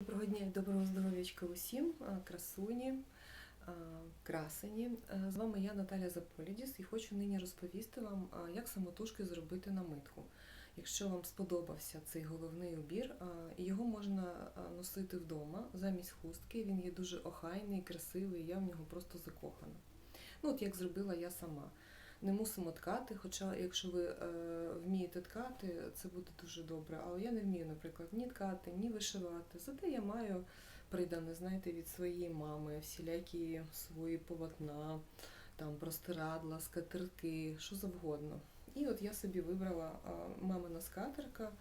Доброго дня і доброго здоров'ячка усім, красуні, красені. З вами я Наталя Заполідіс і хочу нині розповісти вам, як самотужки зробити намитку. Якщо вам сподобався цей головний убір, його можна носити вдома замість хустки. Він є дуже охайний, красивий, я в нього просто закохана. Ну, от як зробила я сама. Не мусимо ткати, хоча якщо ви е, вмієте ткати, це буде дуже добре. Але я не вмію, наприклад, ні ткати, ні вишивати. Зате я маю придане, знаєте, від своєї мами, всілякі свої полотна, там простирадла, скатерки, що завгодно. І от я собі вибрала а, мамина скатерка.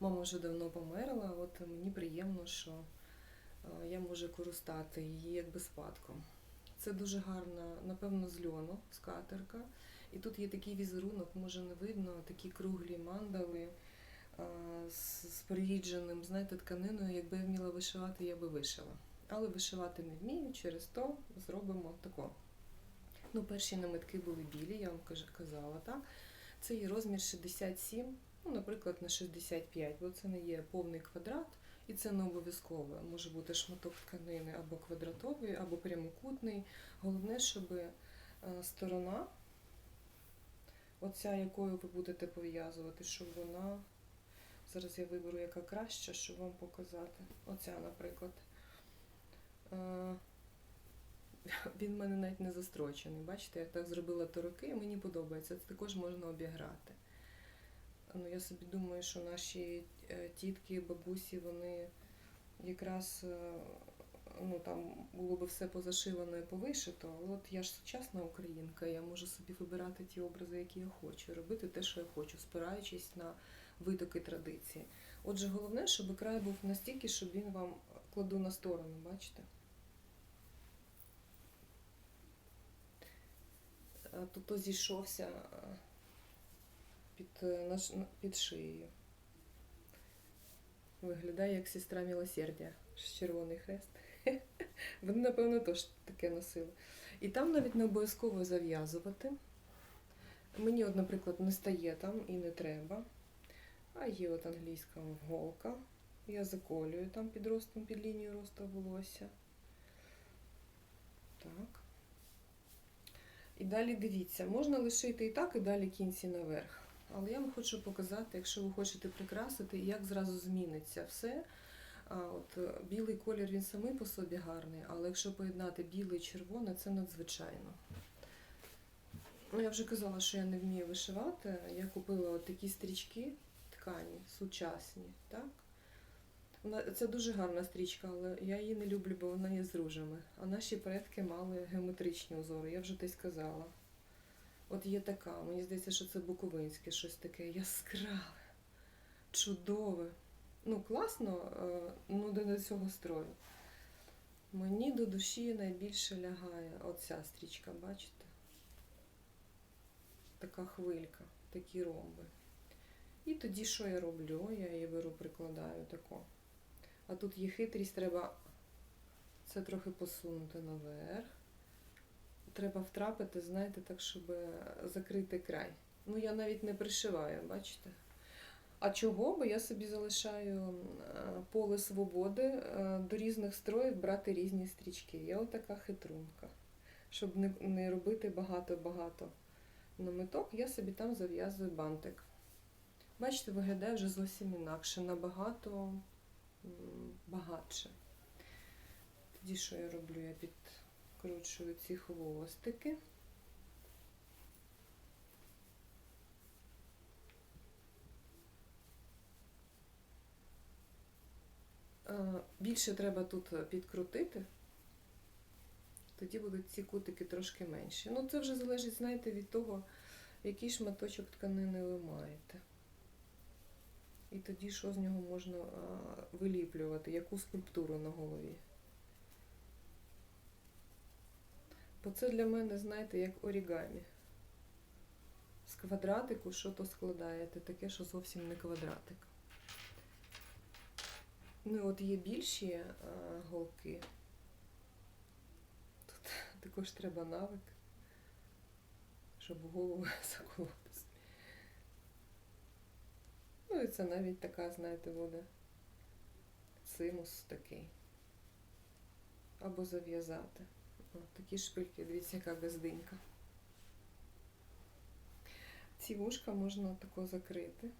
Мама вже давно померла, от мені приємно, що а, я можу користати її якби спадком. Це дуже гарна, напевно, з льону скатерка. І тут є такий візерунок, може не видно, такі круглі мандали з приїдженим, знаєте, тканиною. Якби я вміла вишивати, я би вишила. Але вишивати не вмію, через то зробимо тако. Ну, перші намитки були білі, я вам казала, так? Це є розмір 67, ну, наприклад, на 65, бо це не є повний квадрат, і це не обов'язково. Може бути шматок тканини або квадратовий, або прямокутний. Головне, щоб е, сторона, оця, якою ви будете пов'язувати, щоб вона. Зараз я виберу, яка краща, щоб вам показати. Оця, наприклад. Е, Він в мене навіть не застрочений. Бачите, я так зробила тороки, мені подобається. Це також можна обіграти. Ну, я собі думаю, що наші е, тітки, бабусі, вони якраз е, ну, там було би все позашивано і повишито, але от я ж сучасна українка, я можу собі вибирати ті образи, які я хочу, робити те, що я хочу, спираючись на витоки традиції. Отже, головне, щоб край був настільки, щоб він вам кладу на сторону, бачите? А Тут то зійшовся під, е, під шиєю. Виглядає як сестра милосердя, червоний хрест. Вони, напевно, теж таке носили. І там навіть не обов'язково зав'язувати. Мені, от, наприклад, не стає там і не треба. А є от англійська голка. Я заколюю там під ростом, під лінією росту волосся. Так. І далі дивіться, можна лишити і так, і далі кінці наверх. Але я вам хочу показати, якщо ви хочете прикрасити, як зразу зміниться все. От е, білий колір він самий по собі гарний, але якщо поєднати білий і червоне, це надзвичайно. Ну, я вже казала, що я не вмію вишивати. Я купила от такі стрічки ткані, сучасні, так? Це дуже гарна стрічка, але я її не люблю, бо вона є з ружами. А наші предки мали геометричні узори, я вже десь казала. От є така, мені здається, що це буковинське, щось таке яскраве, чудове. Ну, класно, е, ну до цього строю. Мені до душі найбільше лягає оця стрічка, бачите? Така хвилька, такі ромби. І тоді що я роблю? Я її беру, прикладаю тако. А тут є хитрість, треба це трохи посунути наверх. Треба втрапити, знаєте, так, щоб закрити край. Ну, я навіть не пришиваю, бачите? А чого? Бо я собі залишаю е, поле свободи е, до різних строїв брати різні стрічки. Я отака хитрунка. Щоб не, робити багато-багато намиток, я собі там зав'язую бантик. Бачите, виглядає вже зовсім інакше, набагато багатше. Тоді що я роблю? Я підкручую ці хвостики. Е, Більше треба тут підкрутити, тоді будуть ці кутики трошки менші. Ну, це вже залежить, знаєте, від того, який шматочок тканини ви маєте. І тоді що з нього можна виліплювати, яку скульптуру на голові. Бо це для мене, знаєте, як орігамі. З квадратику що то складаєте, таке, що зовсім не квадратик. Ну, от є більші а, голки. Тут також треба навик, щоб голову заколоти. Ну і це навіть така, знаєте, буде цимус такий. Або зав'язати. О, такі шпильки, дивіться, яка газдинька. Ці вушка можна тако закрити.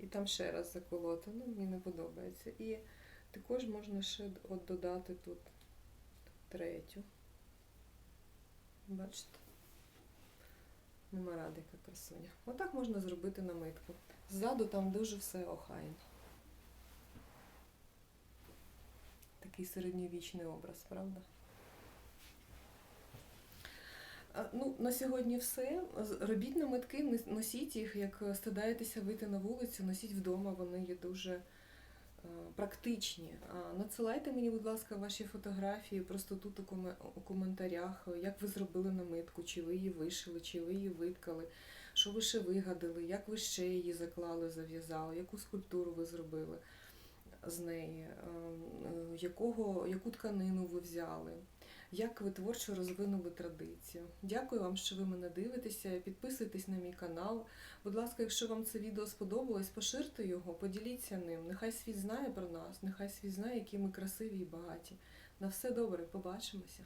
І там ще раз заколоти. Ну, мені не подобається. І також можна ще от додати тут третю. Бачите? Нема ради, яка красуня. Отак можна зробити намитку. Ззаду там дуже все охайно. Такий середньовічний образ, правда? Ну, на сьогодні все. Робіть намитки, носіть їх, як стидаєтеся вийти на вулицю, носіть вдома, вони є дуже е, практичні. Надсилайте мені, будь ласка, ваші фотографії просто тут у, коментарях, е, як ви зробили намитку, чи ви її вишили, чи ви її виткали, що ви ще вигадали, як ви ще її заклали, зав'язали, яку скульптуру ви зробили з неї, е, е, якого, яку тканину ви взяли. Як ви творчо розвинули традицію? Дякую вам, що ви мене дивитеся. Підписуйтесь на мій канал. Будь ласка, якщо вам це відео сподобалось, поширте його, поділіться ним. Нехай світ знає про нас, нехай світ знає, які ми красиві і багаті. На все добре, побачимося.